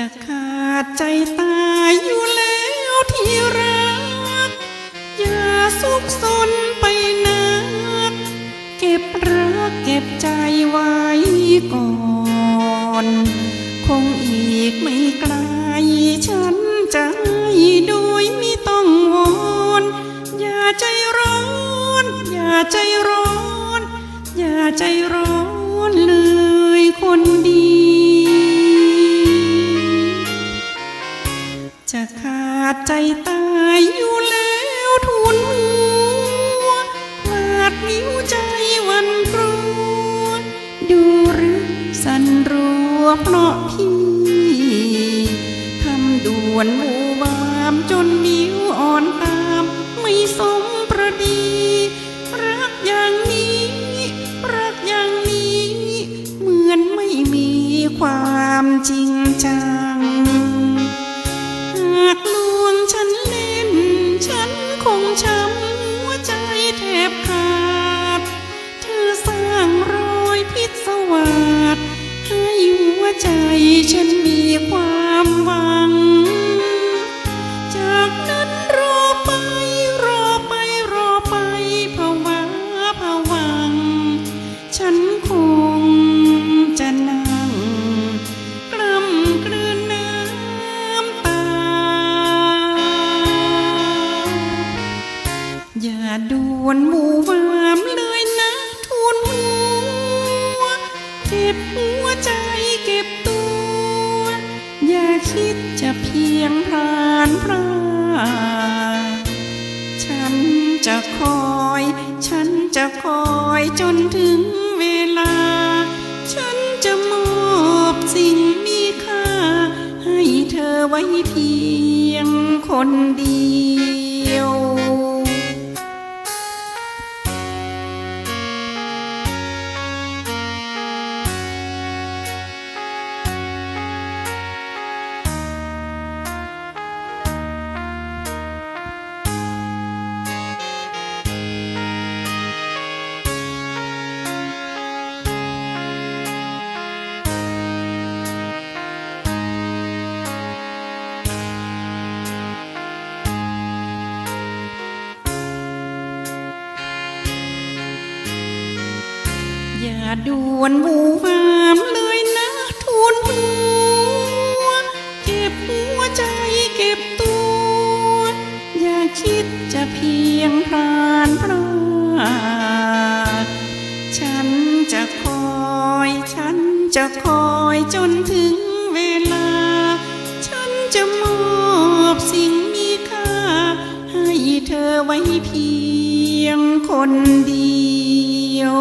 จะขาดใจตายอยู่แล้วที่รัก อย่าสุขสนไปนัก เก็บรักเก็บใจไว้ก่อน คงอีกไม่ไกลฉันจะให้โดยไม่ต้องวอนอย่าใจร้อน อย่าใจร้อน อย่าใจร้อนเลยคนดีาดใจตายอยู่แล้วทุนหัวหวาดวิวใจวันกลัวดูหรือสันรัวเพราะพี่ทำด่วนหมู่บามจนนิ้วอ่อนตาม ไม่สมประดี รักอย่างนี้ รักอย่างนี้ เหมือนไม่มีความจริงจังหากลวง ฉันเล่น ฉันคงช้ำหัวใจแทบขาด เธอสร้างรอยพิษวาสให้หัวใจฉันมีความ วนหมู่วามเลยนะทุนหัวเก็บหัวใจเก็บตัว อย่าคิดจะเพียงพรานพราฉันจะคอย ฉันจะคอยจนถึงเวลา ฉันจะมอบสิ่งมีค่า ให้เธอไว้เพียงคนเดียว ด่วนบูวามเลยนะทุนหัว เก็บหัวใจเก็บตัว อย่าคิดจะเพียงพรานพรากฉันจะคอยฉันจะคอยจนถึงเวลา ฉันจะมอบสิ่งมีค่า ให้เธอไว้เพียงคนเดียว